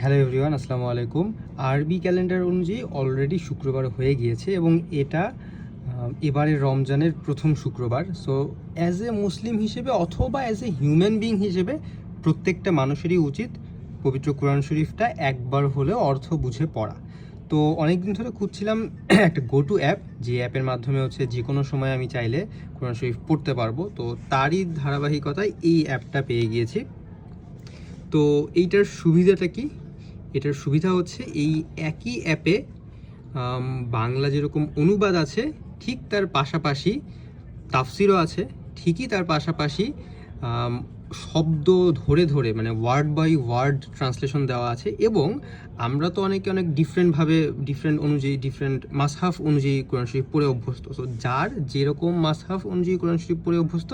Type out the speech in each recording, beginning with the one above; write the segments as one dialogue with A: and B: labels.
A: Hello everyone, আসসালামু আলাইকুম। আরবি ক্যালেন্ডার অনুযায়ী অলরেডি শুক্রবার হয়ে গিয়েছে এবং এটা এবারে রমজানের প্রথম শুক্রবার। সো অ্যাজ এ মুসলিম হিসেবে অথবা অ্যাজ এ হিউম্যান বিং হিসেবে প্রত্যেকটা মানুষেরই উচিত পবিত্র কোরআন শরীফটা একবার হলেও অর্থ বুঝে পড়া। তো অনেক দিন ধরে খুঁজছিলাম একটা গো টু অ্যাপ যে অ্যাপের মাধ্যমে হচ্ছে যে কোনো সময় আমি চাইলে কোরআন শরীফ পড়তে পারব। তো তারই ধারাবাহিকতায় এই অ্যাপটা পেয়ে গিয়েছি। তো এইটার সুবিধাটা কি? এটার সুবিধা হচ্ছে এই একই অ্যাপে বাংলা যেরকম অনুবাদ আছে, ঠিক তার পাশাপাশি তাফসিরও আছে, ঠিকই তার পাশাপাশি শব্দ ধরে ধরে মানে ওয়ার্ড বাই ওয়ার্ড ট্রান্সলেশন দেওয়া আছে এবং আমরা তো অনেকে অনেক ডিফারেন্টভাবে ডিফারেন্ট অনুযায়ী ডিফারেন্ট মাসহাফ অনুযায়ী কোরআন শরীফ পড়ে অভ্যস্ত। সো যার যেরকম মাসহাফ অনুযায়ী কোরআন শরীফ পড়ে অভ্যস্ত,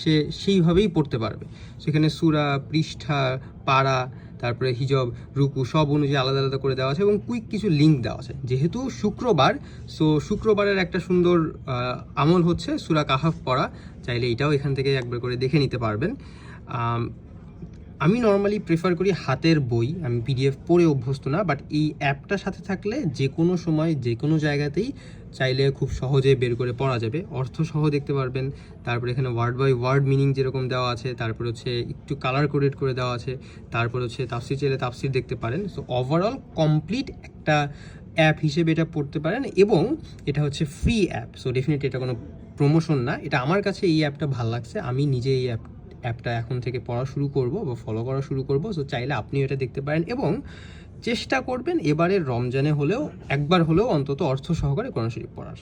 A: সে সেইভাবেই পড়তে পারবে। সেখানে সুরা, পৃষ্ঠা পাড়া তারপরে হিজব, রুকু সব অনুযায়ী আলাদা আলাদা করে দেওয়া আছে এবং কুইক কিছু লিঙ্ক দেওয়া আছে। যেহেতু শুক্রবার সো শুক্রবারের একটা সুন্দর আমল হচ্ছে সুরা কাহাফ পড়া। চাইলে এটাও এখান থেকে একবার করে দেখে নিতে পারবেন। আম, নর্মালি প্রেফার করি হাতের বই আমি পিডিএফ পড়ে অভ্যস্ত না বাট এই অ্যাপটার সাথে থাকলে যে কোনো সময় যে কোনো জায়গাতেই চাইলে খুব সহজে বের করে পড়া যাবে। অর্থ সহ দেখতে পারবেন তারপরে এখানে ওয়ার্ড বাই ওয়ার্ড মিনিং যেরকম দেওয়া আছে তারপর হচ্ছে একটু কালার কোডেড করে দেওয়া আছে তারপর হচ্ছে তাফসির চাইলে তাফসির দেখতে পারেন। সো ওভারঅল কমপ্লিট একটা অ্যাপ হিসেবে এটা পড়তে পারেন এবং এটা হচ্ছে ফ্রি অ্যাপ। সো ডেফিনেটলি এটা কোনো প্রমোশন না এটা আমার কাছে এই অ্যাপটা ভালো লাগছে আমি নিজে এই অ্যাপ অ্যাপটা এখন থেকে পড়া শুরু করব বা ফলো করা শুরু করব। সো চাইলে আপনিও এটা দেখতে পারেন এবং চেষ্টা করবেন এবারে রমজানে হলেও, একবার হলেও অন্তত অর্থ সহকারে কোরআন শরীফ পড়ার।